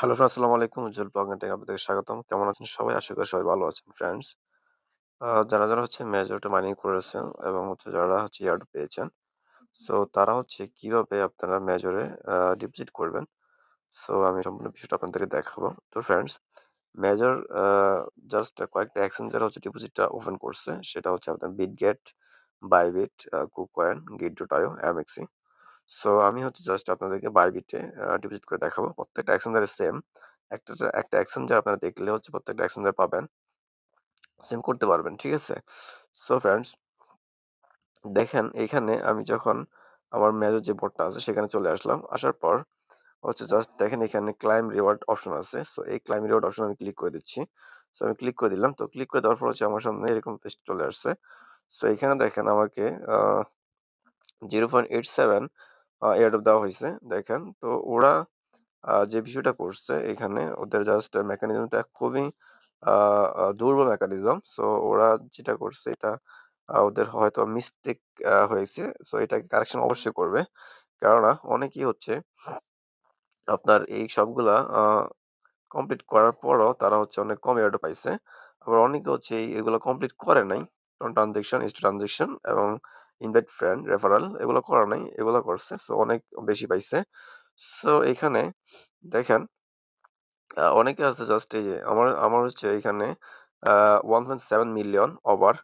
Hello friends, আসসালামু আলাইকুম। উজ্জ্বল take আপনাদেরকে স্বাগতম। কেমন আছেন সবাই? আশা করি সবাই ভালো আছেন ফ্রেন্ডস। যারা, যারা হচ্ছে মেজরটা মাইনিং করেছেন এবং হচ্ছে যারা হচ্ছে ইয়ার্ড পেয়েছেন, সো তারা হচ্ছে কীভাবে আপনারা মেজরে ডিপোজিট করবেন। সো আমি সম্পূর্ণ বিষয়টা আপনাদেরকে দেখাবো। তো ফ্রেন্ডস, মেজর জাস্ট কয়েকটা এক্সচেঞ্জার হচ্ছে ডিপোজিটটা ওপেন করছে। সেটা হচ্ছে আপনার বিটগেট, বাইবিট, আ কুককয়েন, গেট.io, এমএক্সি। সো, আমি হচ্ছে জাস্ট আপনাদেরকে বাইবিটে ডিপোজিট করে দেখাবো। প্রত্যেকটা এক্সচেঞ্জারে সেম। একটা একটা অ্যাকশন যা আপনারা দেখলে হচ্ছে প্রত্যেকটা এক্সচেঞ্জার পাবেন। সেম করতে পারবেন। ঠিক আছে? সো ফ্রেন্ডস দেখেন, এখানে আমি যখন আমার মেজর যে বোর্ডটা আছে, সেখানে চলে আসলাম। আসার পর হচ্ছে জাস্ট দেখেন এখানে ক্লাইম রিওয়ার্ড অপশন আছে। সো এই ক্লাইম রিওয়ার্ড অপশন আমি ক্লিক করে দিচ্ছি। সো আমি ক্লিক করে দিলাম। তো ক্লিক করে দেওয়ার পর হচ্ছে আমার সামনে এরকম পেজ চলে আসছে। সো এখানে দেখেন আমাকে, আ 0.87 আ এয়ারড্রপ দেওয়া হইছে। দেখেন তো ওরা যে বিষয়টা করছে এখানে ওদের জাস্ট মেকানিজমটা খুবই দুর্বল মেকানিজম। সো ওরা যেটা করছে এটা ওদের হয়তো মিস্টেক হয়েছে। সো এটাকে কারেকশন অবশ্যই করবে। কেননা অনেকেই হচ্ছে আপনার এই সবগুলা কমপ্লিট করার পরও তারা হচ্ছে অনেক কম এয়ারড্রপ পাইছে। আবার অনেকে হচ্ছে এগুলো কমপ্লিট করে নাই। ট্রানজেকশন, ইনস্টা ট্রানজেকশন এবং ইনভাইট ফ্রেন্ড, রেফারেল এগুলো করা নাই। এগুলো করছে। সো অনেক বেশি পাইছে। সো এখানে দেখেন অনেকে আছে জাস্ট এই যে আমার আমার হচ্ছে এখানে আ 1.7 মিলিয়ন ওভার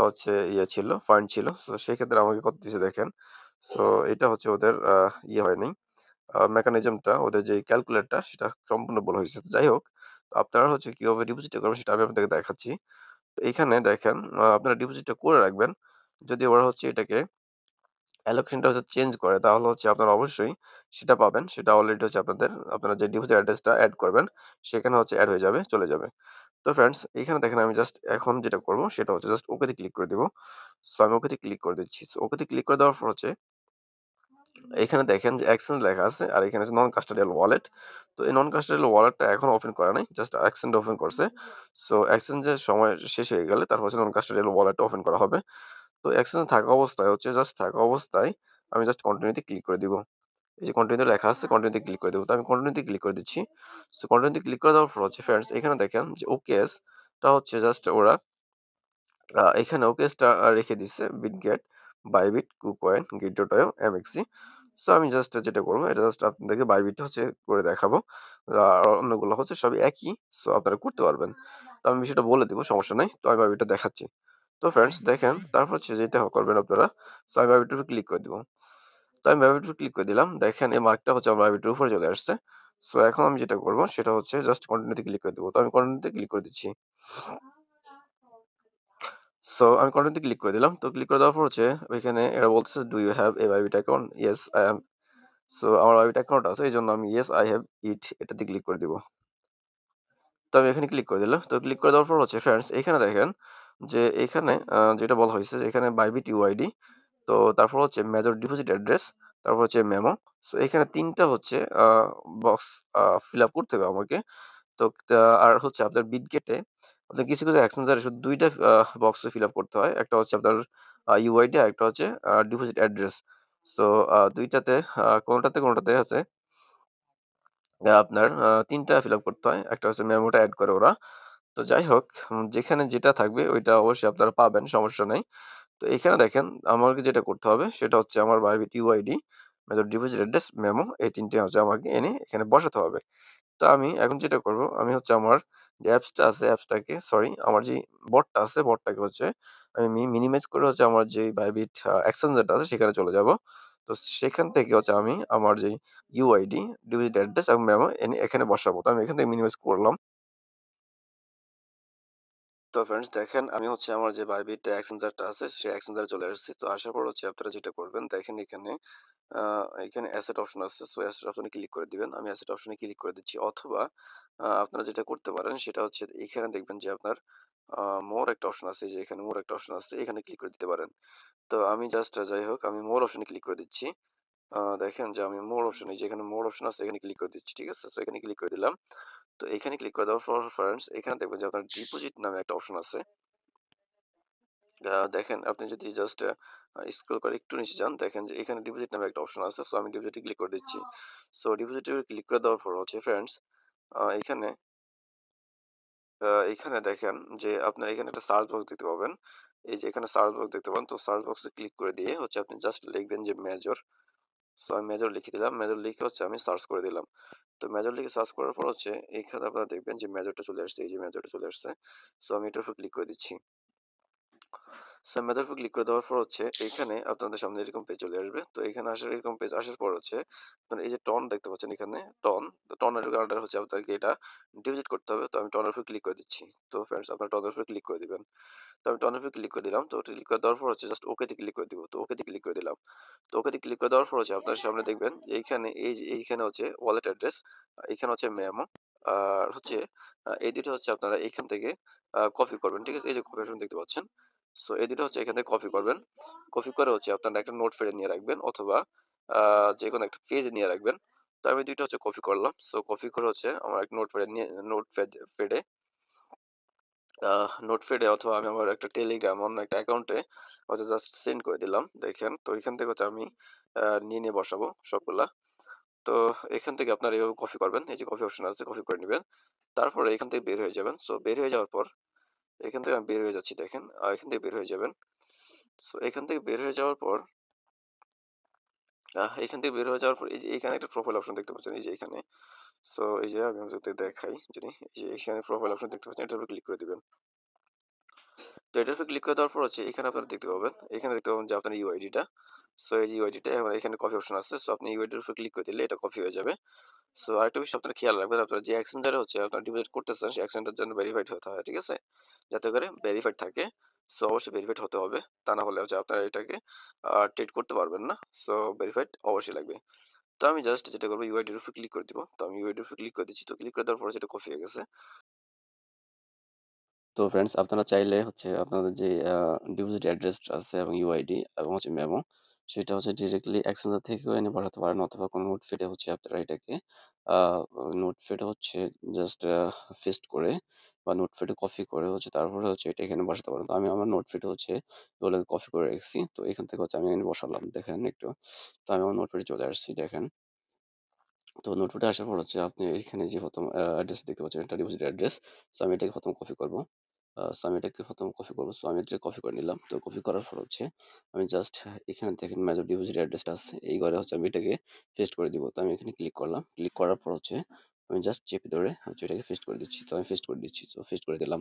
হচ্ছে ইয়ে ছিল, ফান্ড ছিল। সো সেক্ষেত্রে আমাকে কত দিছে দেখেন। সো এটা হচ্ছে ওদের ইয়ে হয় নাই। মেকানিজমটা ওদের যে ক্যালকুলেটরটা সেটা সম্পূর্ণ ভুল হইছে। যাই হোক, আপনারা হচ্ছে কীভাবে ডিপোজিট করবেন সেটা আমি আপনাদেরকে দেখাচ্ছি। এখানে দেখেন আপনারা ডিপোজিটটা করে রাখবেন। যদি ওরা হচ্ছে এটাকে অ্যালোকেশনটা হচ্ছে চেঞ্জ করে তাহলে হচ্ছে আপনারা অবশ্যই সেটা পাবেন। সেটা অলরেডি হচ্ছে আপনাদের আপনারা যে ডিপোজিট অ্যাড্রেসটা অ্যাড করবেন সেখানে হচ্ছে অ্যাড হয়ে যাবে, চলে যাবে। তো ফ্রেন্ডস এখানে দেখেন আমি জাস্ট এখন যেটা করব সেটা হচ্ছে জাস্ট ওকে তে ক্লিক করে দিব। সো আমি ওকে তে ক্লিক করে দিচ্ছি। সো ওকে তে ক্লিক করে দেওয়ার পর হচ্ছে এখানে দেখেন যে এক্সচেঞ্জ লেখা আছে আর এখানে আছে নন কাস্টোডিয়াল ওয়ালেট। তো এই নন কাস্টোডিয়াল ওয়ালেটটা এখন ওপেন করা নাই। জাস্ট এক্সচেঞ্জ ওপেন করছে। সো এক্সচেঞ্জের সময় শেষ হয়ে গেলে তারপর হচ্ছে নন কাস্টোডিয়াল ওয়ালেটটা ওপেন করা হবে। তো এক্সচেঞ্জ থাকা অবস্থায় হচ্ছে জাস্ট থাকা অবস্থায় আমি জাস্ট কন্টিনিউ তে ক্লিক করে দিব। এই যে কন্টিনিউ লেখা আছে কন্টিনিউ তে ক্লিক করে দেব। তো আমি কন্টিনিউ তে ক্লিক করে দিচ্ছি। সো কন্টিনিউ তে ক্লিক করে দেওয়ার পর হচ্ছে ফ্রেন্ডস এখানে দেখেন যে ওকেএস টা হচ্ছে জাস্ট ওরা এখানে ওকেএসটা রেখে দিছে বিটগেট, বাইবিট, কুককয়েন, গেট.io, এমএক্সি। সো আমি জাস্ট যেটা করব এটা জাস্ট আপনাদেরকে বাইবিটটা হচ্ছে করে দেখাবো। আর অন্যগুলো হচ্ছে সবই একই। সো আপনারা করতে পারবেন। তো আমি বিষয়টা বলে দেবো সমস্যা নাই। তো আমি বাইবিটটা দেখাচ্ছি। তো ফ্রেন্ডস দেখেন তারপর হচ্ছে যেটা করবেন আপনারা সো আমি বাইবিটের উপর ক্লিক করে দিব। তো আমি উপর ক্লিক করে দিলাম। দেখেন এই মার্কটা হচ্ছে আমার বাইবিটের উপরে চলে আসছে। সো এখন আমি যেটা করব সেটা হচ্ছে জাস্ট কন্টিনিউ তে ক্লিক করে দিব। তো আমি কন্টিনিউ তে ক্লিক করে দিচ্ছি। সো আমি কন্টিনিউ তে ক্লিক করে দিলাম। তো ক্লিক করে দেওয়ার পর হচ্ছে ওইখানে এরা বলতেছে, "do you have a Bybit account?" Yes, I am. So আমার বাইবিট অ্যাকাউন্ট আছে। এই জন্য আমি ইয়েস, আই হ্যাভ ইট এটাতে ক্লিক করে দিব। তো আমি এখানে ক্লিক করে দিলাম। তো ক্লিক করে দেওয়ার পর হচ্ছে ফ্রেন্ডস এখানে দেখেন যে এখানে যেটা বলা হয়েছে এখানে বাইবিট ইউআইডি তো তারপর হচ্ছে মেজর ডিপোজিট অ্যাড্রেস, তারপর হচ্ছে মেমো। সো এখানে তিনটা হচ্ছে বক্স ফিল আপ করতে হবে আমাকে। তো আর হচ্ছে আপনার বিটগেটে আপনার কিছু, কিছু এক্সচেঞ্জারে শুধু ২ টা আ বক্স ফিল আপ করতে হয়। একটা হচ্ছে আপনার ইউআইডি আরেকটা হচ্ছে ডিপোজিট অ্যাড্রেস। সো দুইটাতে ২ টাতে আ কোনটাতে, কোনটাতে আছে আপনার তিনটা ফিল আপ করতে হয়। একটা হচ্ছে মেমোটা অ্যাড করে ওরা। তো যাই হোক যেখানে যেটা থাকবে ওইটা অবশ্যই আপনারা পাবেন, সমস্যা নাই। তো এখানে দেখেন আমাকে যেটা করতে হবে সেটা হচ্ছে আমার Bybit UID, major deposit address, memo এই তিনটে হচ্ছে আমাকে এনে এখানে বসাতে হবে। তো আমি এখন যেটা করব আমি হচ্ছে আমার যে অ্যাপসটা আছে অ্যাপসটাকে সরি আমার যে বটটা আছে বটটাকে হচ্ছে আমি মিনিমাইজ করে হচ্ছে আমার যে বাইবিট এক্সচেঞ্জারটা আছে সেখানে চলে যাব। তো সেখান থেকে হচ্ছে আমি আমার যেই ইউআইডি, ডিপোজিট অ্যাড্রেস এবং মেমো এনে এখানে বসাবো। তো আমি এখান থেকে মিনিমাইজ করলাম। তো ফ্রেন্ডস দেখেন আমি হচ্ছে আমার যে বাইবিট এক্সচেঞ্জারটা আছে, সেই এক্সচেঞ্জারে চলে আসছি। তো আসার পর হচ্ছে আপনারা যেটা করবেন, দেখেন এখানে এখানে অ্যাসেট অপশন আছে। সো অ্যাসেট অপশনে ক্লিক করে দিবেন। আমি অ্যাসেট অপশনে ক্লিক করে দিচ্ছি। অথবা আপনারা যেটা করতে পারেন, সেটা হচ্ছে এখানে দেখবেন যে আপনার মোর একটা অপশন আছে যে এখানে মোর একটা অপশন আছে। এখানে ক্লিক করে দিতে পারেন। তো আমি জাস্ট যাই হোক, আমি মোর অপশনে ক্লিক করে দিচ্ছি। দেখেন যে আমি মোর অপশন যে এখানে মোর অপশন আছে, এখানে ক্লিক করে দিচ্ছি। ঠিক আছে? সো এখানে ক্লিক করে দিলাম। তো এখানে ক্লিক করে দেওয়ার পর ফ্রেন্ডস এখানে দেখবেন যে আপনার ডিপোজিট নামে একটা অপশন আছে। দেখেন আপনি যদি জাস্ট স্ক্রল করে একটু নিচে যান, দেখেন যে এখানে ডিপোজিট নামে একটা অপশন আছে। সো আমি ডিপোজিটে ক্লিক করে দিচ্ছি। সো ডিপোজিটে ক্লিক করে দেওয়ার পর হচ্ছে ফ্রেন্ডস এখানে এখানে দেখেন যে আপনার এখানে একটা সার্চ বক্স দেখতে পাবেন। এই যে এখানে সার্চ বক্স দেখতে পাবেন। তো সার্চ বক্সে ক্লিক করে দিয়ে হচ্ছে আপনি জাস্ট লিখবেন যে মেজর। সো আমি মেজর লিখে দিলাম। মেজর লিখে হচ্ছে আমি সার্চ করে দিলাম। তো মেজর লিখে সার্চ করার পর হচ্ছে এইখানে আপনারা দেখবেন যে মেজরটা চলে আসছে। এই যে মেজরটা চলে আসছে। সো আমি এটার উপর ক্লিক করে দিচ্ছি। সো মেথড উপর ক্লিক করে দেওয়ার পর হচ্ছে এখানে আপনাদের সামনে এরকম পেজ চলে আসবে। তো এখানে আসার এরকম পেজ আসার পর হচ্ছে এই যে টন দেখতে পাচ্ছেন এখানে টন টনের কার্ডার হচ্ছে আপনাকে এটা ডিজিট করতে হবে। তো আমি টনের উপর ক্লিক করে দিচ্ছি। তো ফ্রেন্ডস আপনারা টনের উপর ক্লিক করে দিবেন। তো আমি টনের উপর ক্লিক করে দিলাম। তো ক্লিক করে দেওয়ার পর হচ্ছে জাস্ট ওকেতে ক্লিক করে দিব। তো ওকেতে ক্লিক করে দিলাম। তো ওকেতে ক্লিক করে দেওয়ার পর হচ্ছে আপনার সামনে দেখবেন এইখানে এই যে, এইখানে হচ্ছে ওয়ালেট অ্যাড্রেস এইখানে হচ্ছে মেমো আর হচ্ছে এই দুটো হচ্ছে আপনারা এখান থেকে কপি করবেন। ঠিক আছে? এই যে কপি অপশন দেখতে পাচ্ছেন। সো এই দুটো হচ্ছে এখানে কপি করবেন। কপি করে হচ্ছে আপনারা একটা নোট প্যাডে নিয়ে রাখবেন অথবা যে কোনো একটা পেজে নিয়ে রাখবেন। তো আমি দুইটা হচ্ছে কপি করলাম। সো কপি করে হচ্ছে আমার একটা নোট প্যাডে নিয়ে নোট প্যাডে নোট প্যাডে অথবা আমি আমার একটা টেলিগ্রাম অন্য একটা অ্যাকাউন্টে হচ্ছে জাস্ট সেন্ড করে দিলাম। দেখেন, তো এখান থেকে হচ্ছে আমি নিয়ে নিয়ে বসাবো সবগুলা। তো এখান থেকে আপনারা এইভাবে কপি করবেন। এই যে কপি অপশন আছে কপি করে নেবেন। তারপরে এখান থেকে বের হয়ে যাবেন। সো বের হয়ে যাওয়ার পর এখান থেকে আমি বের হয়ে যাচ্ছি, দেখেন। এখান থেকে বের হয়ে যাবেন। সো এখান থেকে বের হয়ে যাওয়ার পর এখান থেকে বের হয়ে যাওয়ার পর, এই যে এখানে একটা প্রোফাইল অপশন দেখতে পাচ্ছেন, এই যে এখানে। সো এই যে আমি যদি দেখাই, যদি এই যে এখানে প্রোফাইল অপশন দেখতে পাচ্ছেন, এটার উপর ক্লিক করে দিবেন। তো এটার উপর ক্লিক করে দেওয়ার পর হচ্ছে, এখানে আপনারা দেখতে পাবেন, এখানে দেখতে পাবেন যে আপনার ইউআইডিটা সো এই যে ইউআইডিটা এখানে কপি অপশন আছে। সো আপনি ইউআইডির উপর ক্লিক করে দিলে এটা কপি হয়ে যাবে। সো আরেকটা বিষয় আপনারা খেয়াল রাখবেন, আপনারা যে এক্সচেঞ্জারে হচ্ছে, আপনারা ডিপোজিট করতেছেন, সেই এক্সচেঞ্জার যেন ভেরিফাইড হতে হয়, ঠিক আছে? যাতে করে ভেরিফাইড থাকে। সো অবশ্যই ভেরিফাইড হতে হবে। তা না হলে হচ্ছে আপনারা এটাকে ট্রেড করতে পারবেন না। সো ভেরিফাইড অবশ্যই লাগবে। তো আমি জাস্ট যেটা করব ইউআইডির উপর ক্লিক করে দিব। তো আমি ইউআইডির উপর ক্লিক করে দিচ্ছি। তো ক্লিক করে দেওয়ার পরে সেটা কপি হয়ে গেছে। তো ফ্রেন্ডস আপনারা চাইলে হচ্ছে আপনাদের যে ডিপোজিট অ্যাড্রেস আছে এবং ইউআইডি এবং হচ্ছে মেমো সেটা হচ্ছে ডিরেক্টলি এক্সচেঞ্জার থেকেও এনে পাঠাতে পারেন অথবা কোনো নোটপ্যাডে হচ্ছে আপনারা এটাকে নোটপ্যাডে হচ্ছে জাস্ট ফেস্ট করে বা নোট নোটপ্যাডে কপি করে হচ্ছে, তারপরে হচ্ছে এটা এখানে বসাতে পারেন তো আমি আমার নোট নোটপ্যাডে হচ্ছে এগুলোকে কপি করে রেখেছি। তো এখান থেকে হচ্ছে আমি এখানে বসালাম, দেখেন একটু। তো আমি আমার নোট নোটপ্যাডে চলে আসছি, দেখেন। তো নোট নোটপ্যাডে আসার পর হচ্ছে আপনি এখানে যে প্রথম অ্যাড্রেস দেখতে পাচ্ছেন, এটা ডিপোজিট অ্যাড্রেস তো আমি এটাকে প্রথম কপি করব। সো আমি এটাকে প্রথম কপি করব। সো আমি এটা কপি করে নিলাম। তো কপি করার পর হচ্ছে আমি জাস্ট এখানে দেখেন মেজর ডিপোজিট অ্যাড্রেসটা আছে। এই ঘরে হচ্ছে আমি এটাকে পেস্ট করে দিব। তো আমি এখানে ক্লিক করলাম। ক্লিক করার পর হচ্ছে আমি জাস্ট চেপে ধরে হচ্ছে এটাকে পেস্ট করে দিচ্ছি। তো আমি পেস্ট করে দিচ্ছি। তো পেস্ট করে দিলাম।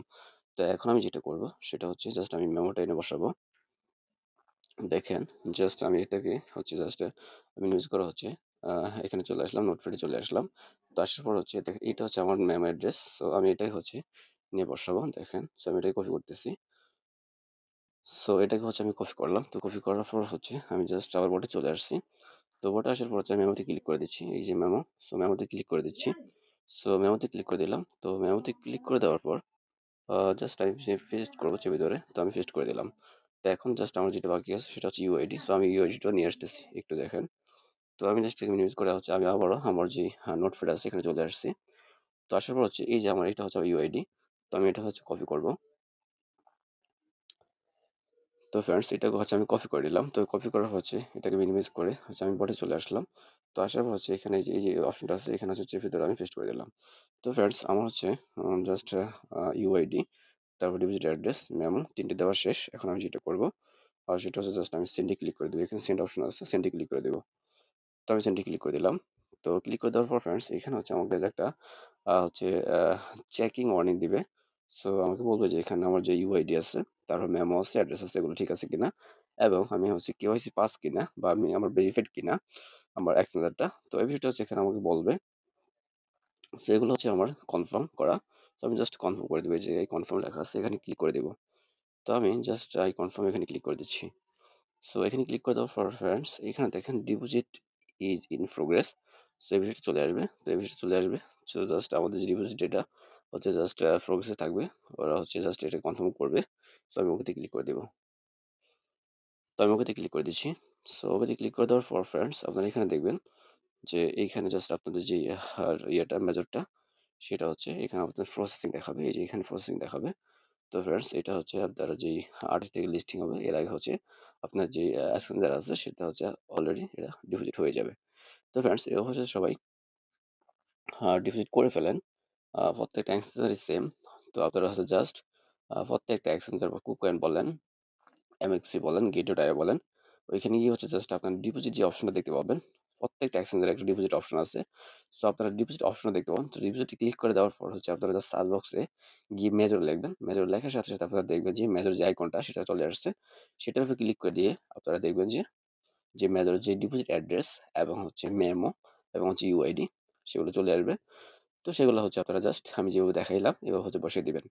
তো এখন আমি যেটা করব, সেটা হচ্ছে জাস্ট আমি মেমোটা এনে বসাবো। দেখেন জাস্ট আমি এটাকে হচ্ছে জাস্ট আমি ইউজ করা হচ্ছে। এখানে চলে আসলাম নোটপ্যাডে চলে আসলাম। তো আসার পর হচ্ছে দেখেন, এটা হচ্ছে আমার ম্যাম অ্যাড্রেস তো আমি এটাই হচ্ছে নিয়ে বসাবো, দেখেন। সো আমি এটাই কপি করতেছি। সো এটাকে হচ্ছে আমি কপি করলাম। তো কপি করার পর হচ্ছে আমি জাস্ট আবার বোর্ডে চলে আসছি। তো বোর্ডে আসার পর হচ্ছে আমি মেমোতে ক্লিক করে দিচ্ছি। এই যে মেমো সো মেমোতে ক্লিক করে দিচ্ছি। সো মেমোতে ক্লিক করে দিলাম। তো মেমোতে ক্লিক করে দেওয়ার পর জাস্ট আমি পেস্ট করব ছবি ধরে তো আমি পেস্ট করে দিলাম। তো এখন জাস্ট আমার যেটা বাকি আছে, সেটা হচ্ছে ইউআইডি সো আমি ইউআইডিটা নিয়ে আসতেছি, একটু দেখেন। তো আমি জাস্ট ইউজ করে হচ্ছে, আমি আবারও আমার যে নোট ফেড আছে, এখানে চলে আসছি। তো আসার পর হচ্ছে, এই যে আমার এটা হচ্ছে ইউআইডি তো আমি এটা হচ্ছে কপি করব। তো ফ্রেন্ডস এটাকে হচ্ছে আমি কপি করে নিলাম। তো কপি করা হচ্ছে এটাকে মিনিমাইজ করে হচ্ছে আমি বটে চলে আসলাম। তো আসার পর হচ্ছে এখানে এই যে অপশনটা আছে, এখানে হচ্ছে ধরে আমি পেস্ট করে দিলাম। তো ফ্রেন্ডস আমার হচ্ছে জাস্ট ইউআইডি তারপর ডিভিজিট অ্যাড্রেস মেমো তিনটে দেওয়া শেষ। এখন আমি যেটা করব, আর সেটা হচ্ছে জাস্ট আমি সেন্ডে ক্লিক করে দেবো। এখানে সেন্ড অপশন আছে সেন্ডে ক্লিক করে দেবো। তো আমি সেন্ডে ক্লিক করে দিলাম। তো ক্লিক করে দেওয়ার পর ফ্রেন্ডস এখানে হচ্ছে আমাকে একটা হচ্ছে চেকিং ওয়ার্নিং দিবে। সো আমাকে বলবে যে, এখানে আমার যে ইউআইডি আছে তারপর মেমো আছে অ্যাড্রেস আছে, এগুলো ঠিক আছে কিনা? এবং আমি হচ্ছে কেওয়াইসি পাস কিনা বা আমি আমার ভেরিফাইড কিনা, আমার এক্সচেঞ্জারটা তো এই বিষয়টা হচ্ছে এখানে আমাকে বলবে। সো এগুলো হচ্ছে আমার কনফার্ম করা। তো আমি জাস্ট কনফার্ম করে দেবো যে এই কনফার্ম লেখা আছে, এখানে ক্লিক করে দেবো। তো আমি জাস্ট আই কনফার্ম এখানে ক্লিক করে দিচ্ছি। সো এখানে ক্লিক করে দেওয়ার পর ফ্রেন্ডস এখানে দেখেন deposit is in progress so এই বিষয়টা চলে আসবে। তো এই বিষয়টা চলে আসবে। সো জাস্ট আমাদের যে ডিপোজিট এটা হচ্ছে জাস্ট প্রোগ্রেসে থাকবে। ওরা হচ্ছে জাস্ট এটা কনফার্ম করবে। সো আমি ওকেতে ক্লিক করে দেবো। তো আমি ওকেতে ক্লিক করে দিচ্ছি। সো ওকেতে ক্লিক করে দেওয়ার পর ফ্রেন্ডস আপনারা এখানে দেখবেন যে এইখানে জাস্ট আপনাদের যে ইয়েটা মেজরটা সেটা হচ্ছে এখানে আপনাদের প্রসেসিং দেখাবে। এই যে এখানে প্রসেসিং দেখাবে। তো ফ্রেন্ডস এটা হচ্ছে আপনারা যেই আর্টিস্ট থেকে লিস্টিং হবে, এর আগে হচ্ছে আপনার যে অ্যাসেঞ্জার আছে, সেটা হচ্ছে অলরেডি এটা ডিপোজিট হয়ে যাবে। তো ফ্রেন্ডস এও হচ্ছে সবাই ডিপোজিট করে ফেলেন। প্রত্যেকটা এক্সচেঞ্জারই সেম। তো আপনারা হচ্ছে জাস্ট প্রত্যেকটা এক্সচেঞ্জার বা কুকয়েন বলেন, এমএক্সি বলেন, গেটো গেট.আই বলেন, ওইখানে গিয়ে হচ্ছে জাস্ট আপনার ডিপোজিট যে অপশনটা দেখতে পাবেন, প্রত্যেকটা এক্সচেঞ্জারে একটা ডিপোজিট অপশন আছে। সো আপনারা ডিপোজিট অপশনে দেখতে পাবেন। তো ডিপোজিটে ক্লিক করে দেওয়ার পর হচ্ছে আপনারা জাস্ট সার্চ বক্সে গিয়ে মেজর লিখবেন। মেজর লেখার সাথে, সাথে আপনারা দেখবেন যে মেজর যে আইকনটা সেটা চলে আসছে। সেটার উপর ক্লিক করে দিয়ে আপনারা দেখবেন যে, যে মেজর যে ডিপোজিট অ্যাড্রেস এবং হচ্ছে মেমো এবং হচ্ছে ইউআইডি সেগুলো চলে আসবে। তো সেগুলো হচ্ছে আপনারা জাস্ট আমি যেভাবে দেখাইলাম এভাবে হচ্ছে বসিয়ে দিবেন।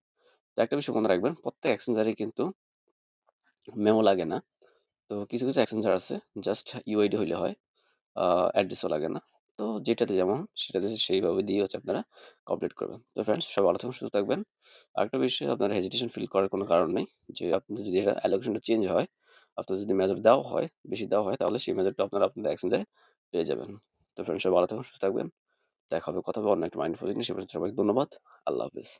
তো একটা বিষয় মনে রাখবেন প্রত্যেক এক্সচেঞ্জারে কিন্তু মেমো লাগে না। তো কিছু, কিছু এক্সচেঞ্জার আছে জাস্ট ইউআইডি হইলে হয়। অ্যাড্রেসও লাগে না। তো যেটাতে যেমন সেটাতে সেইভাবে দিয়ে হচ্ছে আপনারা কমপ্লিট করবেন। তো ফ্রেন্ডস সব ভালো থাকবেন, সুস্থ থাকবেন। আরেকটা বিষয় আপনারা হেজিটেশন ফিল করার কোনো কারণ নেই। যে আপনাদের যদি এটা অ্যালোকেশনটা চেঞ্জ হয়, আপনার যদি মেজর দেওয়া হয়, বেশি দেওয়া হয় তাহলে সেই মেজরটা আপনারা আপনাদের এক্সচেঞ্জারে পেয়ে যাবেন। তো ফ্রেন্ডস সব ভালো থাকবেন, সুস্থ থাকবেন। দেখা হবে, কথা হবে অন্য একটা মাইন্ড প্রজেক্ট নিয়ে। সে পর্যন্ত সবাইকে ধন্যবাদ। আল্লাহ হাফেজ।